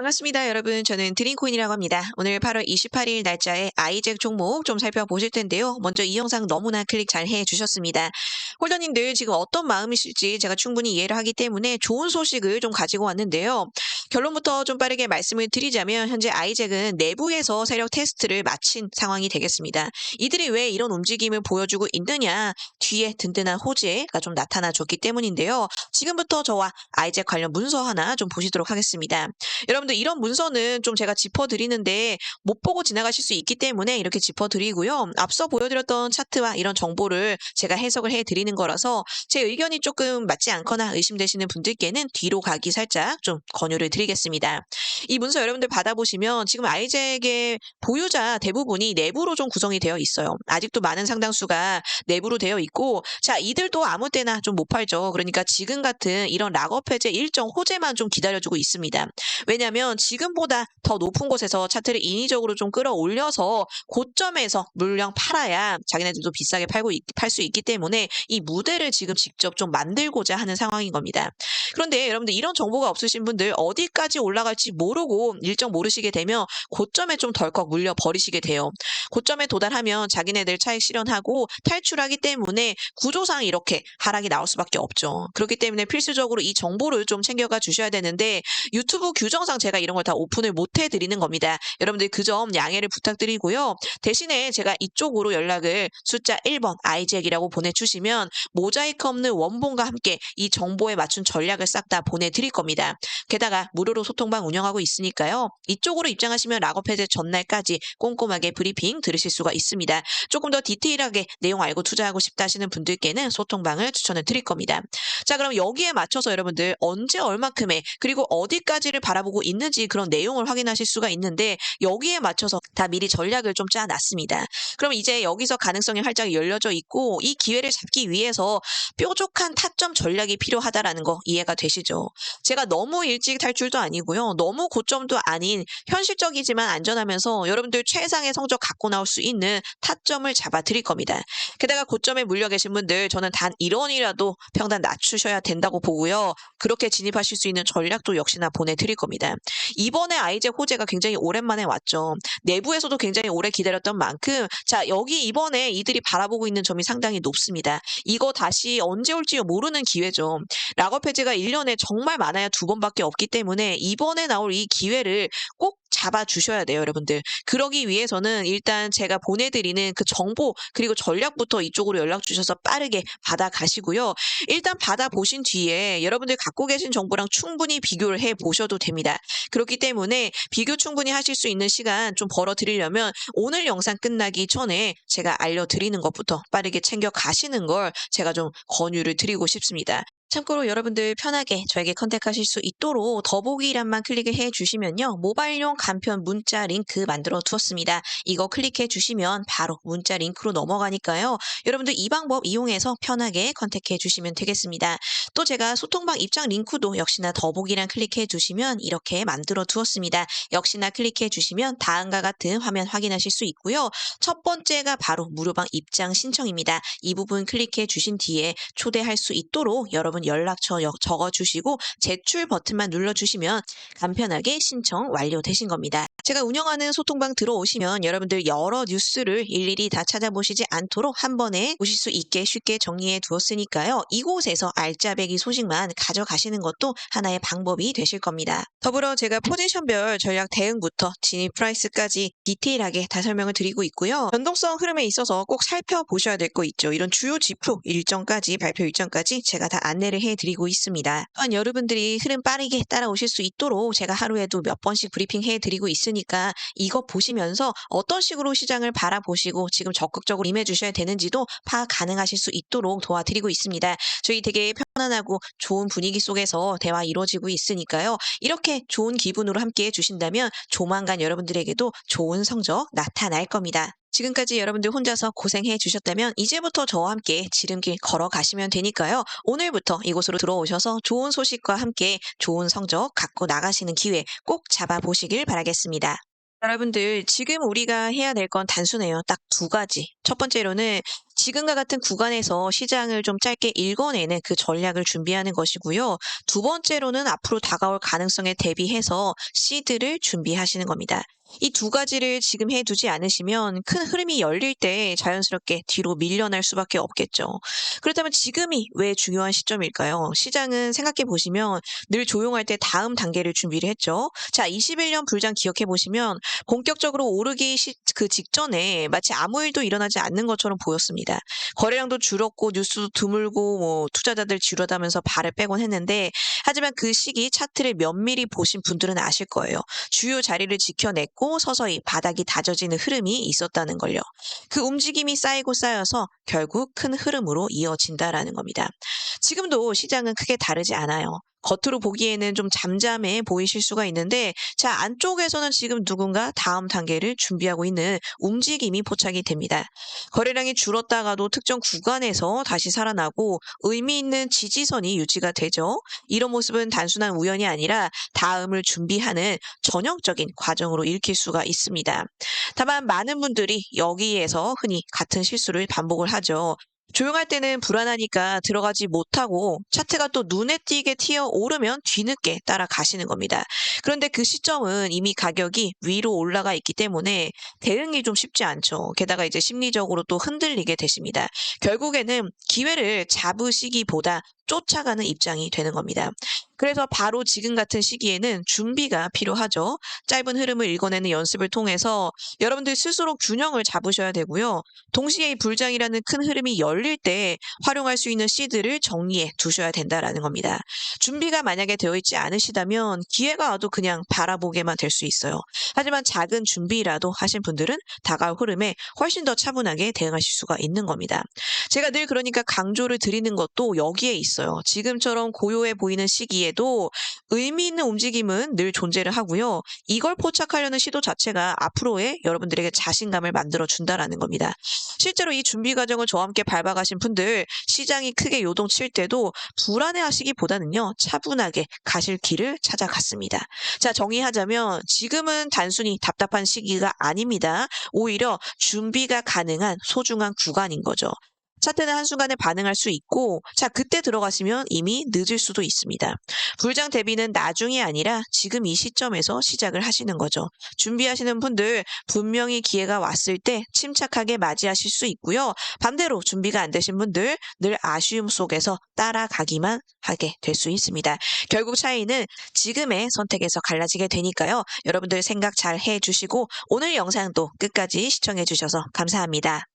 반갑습니다, 여러분. 저는 드림코인이라고 합니다. 오늘 8월 28일 날짜에 아이잭 종목 좀 살펴보실 텐데요. 먼저 이 영상 너무나 클릭 잘 해주셨습니다. 홀더님들 지금 어떤 마음이실지 제가 충분히 이해를 하기 때문에 좋은 소식을 좀 가지고 왔는데요. 결론부터 좀 빠르게 말씀을 드리자면 현재 아이잭은 내부에서 세력 테스트를 마친 상황이 되겠습니다. 이들이 왜 이런 움직임을 보여주고 있느냐 뒤에 든든한 호재가 좀 나타나 줬기 때문인데요. 지금부터 저와 아이잭 관련 문서 하나 좀 보시도록 하겠습니다. 여러분들 이런 문서는 좀 제가 짚어드리는데 못 보고 지나가실 수 있기 때문에 이렇게 짚어드리고요. 앞서 보여드렸던 차트와 이런 정보를 제가 해석을 해드리는 거라서 제 의견이 조금 맞지 않거나 의심되시는 분들께는 뒤로 가기 살짝 좀 권유를 드 리겠습니다. 이 문서 여러분들 받아보시면 지금 아이잭의 보유자 대부분이 내부로 좀 구성이 되어 있어요. 아직도 많은 상당수가 내부로 되어 있고 자 이들도 아무 때나 좀 못 팔죠. 그러니까 지금 같은 이런 락업 해제 일정 호재만 좀 기다려주고 있습니다. 왜냐하면 지금보다 더 높은 곳에서 차트를 인위적으로 좀 끌어올려서 고점에서 물량 팔아야 자기네들도 비싸게 팔고 팔 수 있기 때문에 이 무대를 지금 직접 좀 만들고자 하는 상황인 겁니다. 그런데 여러분들 이런 정보가 없으신 분들 어디 까지 올라갈지 모르고 일정 모르시게 되면 고점에 좀 덜컥 물려 버리시게 돼요. 고점에 도달하면 자기네들 차익 실현하고 탈출하기 때문에 구조상 이렇게 하락이 나올 수밖에 없죠. 그렇기 때문에 필수적으로 이 정보를 좀 챙겨가 주셔야 되는데 유튜브 규정상 제가 이런 걸 다 오픈을 못 해드리는 겁니다. 여러분들 그 점 양해를 부탁드리고요. 대신에 제가 이쪽으로 연락을 숫자 1번 아이잭이라고 보내주시면 모자이크 없는 원본과 함께 이 정보에 맞춘 전략을 싹 다 보내드릴 겁니다. 게다가 무료로 소통방 운영하고 있으니까요. 이쪽으로 입장하시면 락업 해제 전날까지 꼼꼼하게 브리핑 들으실 수가 있습니다. 조금 더 디테일하게 내용 알고 투자하고 싶다 하시는 분들께는 소통방을 추천을 드릴 겁니다. 자 그럼 여기에 맞춰서 여러분들 언제 얼마큼의 그리고 어디까지를 바라보고 있는지 그런 내용을 확인하실 수가 있는데 여기에 맞춰서 다 미리 전략을 좀 짜놨습니다. 그럼 이제 여기서 가능성이 활짝 열려져 있고 이 기회를 잡기 위해서 뾰족한 타점 전략이 필요하다라는 거 이해가 되시죠? 제가 너무 일찍 탈출도 아니고요. 너무 고점도 아닌 현실적이지만 안전하면서 여러분들 최상의 성적 갖고 나올 수 있는 타점을 잡아 드릴 겁니다. 게다가 고점에 물려 계신 분들 저는 단 1원이라도 평단 낮추셔야 된다고 보고요. 그렇게 진입하실 수 있는 전략도 역시나 보내드릴 겁니다. 이번에 아이잭 호재가 굉장히 오랜만에 왔죠. 내부에서도 굉장히 오래 기다렸던 만큼 자 여기 이번에 이들이 바라보고 있는 점이 상당히 높습니다. 이거 다시 언제 올지 모르는 기회죠. 락업 해제가 1년에 정말 많아야 두 번밖에 없기 때문에 이번에 나올 이 기회를 꼭 잡아 주셔야 돼요, 여러분들. 그러기 위해서는 일단 제가 보내드리는 그 정보 그리고 전략부터 이쪽으로 연락 주셔서 빠르게 받아 가시고요. 일단 받아 보신 뒤에 여러분들 갖고 계신 정보랑 충분히 비교를 해 보셔도 됩니다. 그렇기 때문에 비교 충분히 하실 수 있는 시간 좀 벌어 드리려면 오늘 영상 끝나기 전에 제가 알려드리는 것부터 빠르게 챙겨 가시는 걸 제가 좀 권유를 드리고 싶습니다. 참고로 여러분들 편하게 저에게 컨택하실 수 있도록 더보기란만 클릭을 해 주시면요. 모바일용 간편 문자 링크 만들어 두었습니다. 이거 클릭해 주시면 바로 문자 링크로 넘어가니까요. 여러분들 이 방법 이용해서 편하게 컨택해 주시면 되겠습니다. 또 제가 소통방 입장 링크도 역시나 더보기란 클릭해 주시면 이렇게 만들어 두었습니다. 역시나 클릭해 주시면 다음과 같은 화면 확인하실 수 있고요. 첫 번째가 바로 무료방 입장 신청입니다. 이 부분 클릭해 주신 뒤에 초대할 수 있도록 여러분 연락처 적어 주시고 제출 버튼만 눌러 주시면 간편하게 신청 완료되신 겁니다. 제가 운영하는 소통방 들어오시면 여러분들 여러 뉴스를 일일이 다 찾아보시지 않도록 한 번에 보실 수 있게 쉽게 정리해 두었으니까요. 이곳에서 알짜배기 소식만 가져가시는 것도 하나의 방법이 되실 겁니다. 더불어 제가 포지션별 전략 대응부터 진입 프라이스까지 디테일하게 다 설명을 드리고 있고요. 변동성 흐름에 있어서 꼭 살펴보셔야 될 거 있죠. 이런 주요 지표 일정까지 발표 일정까지 제가 다 안내를 해드리고 있습니다. 또한 여러분들이 흐름 빠르게 따라오실 수 있도록 제가 하루에도 몇 번씩 브리핑 해드리고 있으니까 이거 보시면서 어떤 식으로 시장을 바라보시고 지금 적극적으로 임해 주셔야 되는지도 파악 가능하실 수 있도록 도와드리고 있습니다. 저희 되게 편안하고 좋은 분위기 속에서 대화 이루어지고 있으니까요. 이렇게 좋은 기분으로 함께 해 주신다면 조만간 여러분들에게도 좋은 성적 나타날 겁니다. 지금까지 여러분들 혼자서 고생해 주셨다면 이제부터 저와 함께 지름길 걸어가시면 되니까요. 오늘부터 이곳으로 들어오셔서 좋은 소식과 함께 좋은 성적 갖고 나가시는 기회 꼭 잡아보시길 바라겠습니다. 여러분들 지금 우리가 해야 될 건 단순해요. 딱 두 가지. 첫 번째로는 지금과 같은 구간에서 시장을 좀 짧게 읽어내는 그 전략을 준비하는 것이고요. 두 번째로는 앞으로 다가올 가능성에 대비해서 시드를 준비하시는 겁니다. 이 두 가지를 지금 해두지 않으시면 큰 흐름이 열릴 때 자연스럽게 뒤로 밀려날 수밖에 없겠죠. 그렇다면 지금이 왜 중요한 시점일까요? 시장은 생각해 보시면 늘 조용할 때 다음 단계를 준비를 했죠. 자, 21년 불장 기억해 보시면 본격적으로 오르기 시, 그 직전에 마치 아무 일도 일어나지 않는 것처럼 보였습니다. 거래량도 줄었고 뉴스도 드물고 뭐 투자자들 지루하다면서 발을 빼곤 했는데 하지만 그 시기 차트를 면밀히 보신 분들은 아실 거예요. 주요 자리를 지켜냈고 서서히 바닥이 다져지는 흐름이 있었다는 걸요. 그 움직임이 쌓이고 쌓여서 결국 큰 흐름으로 이어진다라는 겁니다. 지금도 시장은 크게 다르지 않아요. 겉으로 보기에는 좀 잠잠해 보이실 수가 있는데 자 안쪽에서는 지금 누군가 다음 단계를 준비하고 있는 움직임이 포착이 됩니다. 거래량이 줄었다가도 특정 구간에서 다시 살아나고 의미 있는 지지선이 유지가 되죠. 이런 모습은 단순한 우연이 아니라 다음을 준비하는 전형적인 과정으로 읽힐 수가 있습니다. 다만 많은 분들이 여기에서 흔히 같은 실수를 반복을 하죠. 조용할 때는 불안하니까 들어가지 못하고 차트가 또 눈에 띄게 튀어 오르면 뒤늦게 따라가시는 겁니다. 그런데 그 시점은 이미 가격이 위로 올라가 있기 때문에 대응이 좀 쉽지 않죠. 게다가 이제 심리적으로 또 흔들리게 되십니다. 결국에는 기회를 잡으시기보다 쫓아가는 입장이 되는 겁니다. 그래서 바로 지금 같은 시기에는 준비가 필요하죠. 짧은 흐름을 읽어내는 연습을 통해서 여러분들 스스로 균형을 잡으셔야 되고요. 동시에 이 불장이라는 큰 흐름이 열릴 때 활용할 수 있는 시드를 정리해 두셔야 된다라는 겁니다. 준비가 만약에 되어 있지 않으시다면 기회가 와도 그냥 바라보게만 될 수 있어요. 하지만 작은 준비라도 하신 분들은 다가올 흐름에 훨씬 더 차분하게 대응하실 수가 있는 겁니다. 제가 늘 그러니까 강조를 드리는 것도 여기에 있어요. 지금처럼 고요해 보이는 시기에도 의미 있는 움직임은 늘 존재를 하고요. 이걸 포착하려는 시도 자체가 앞으로의 여러분들에게 자신감을 만들어 준다라는 겁니다. 실제로 이 준비 과정을 저와 함께 밟아가신 분들 시장이 크게 요동칠 때도 불안해 하시기보다는요. 차분하게 가실 길을 찾아갔습니다. 자, 정의하자면 지금은 단순히 답답한 시기가 아닙니다. 오히려 준비가 가능한 소중한 구간인 거죠. 차트는 한순간에 반응할 수 있고 자 그때 들어가시면 이미 늦을 수도 있습니다. 불장 대비는 나중이 아니라 지금 이 시점에서 시작을 하시는 거죠. 준비하시는 분들 분명히 기회가 왔을 때 침착하게 맞이하실 수 있고요. 반대로 준비가 안 되신 분들 늘 아쉬움 속에서 따라가기만 하게 될 수 있습니다. 결국 차이는 지금의 선택에서 갈라지게 되니까요. 여러분들 생각 잘 해주시고 오늘 영상도 끝까지 시청해 주셔서 감사합니다.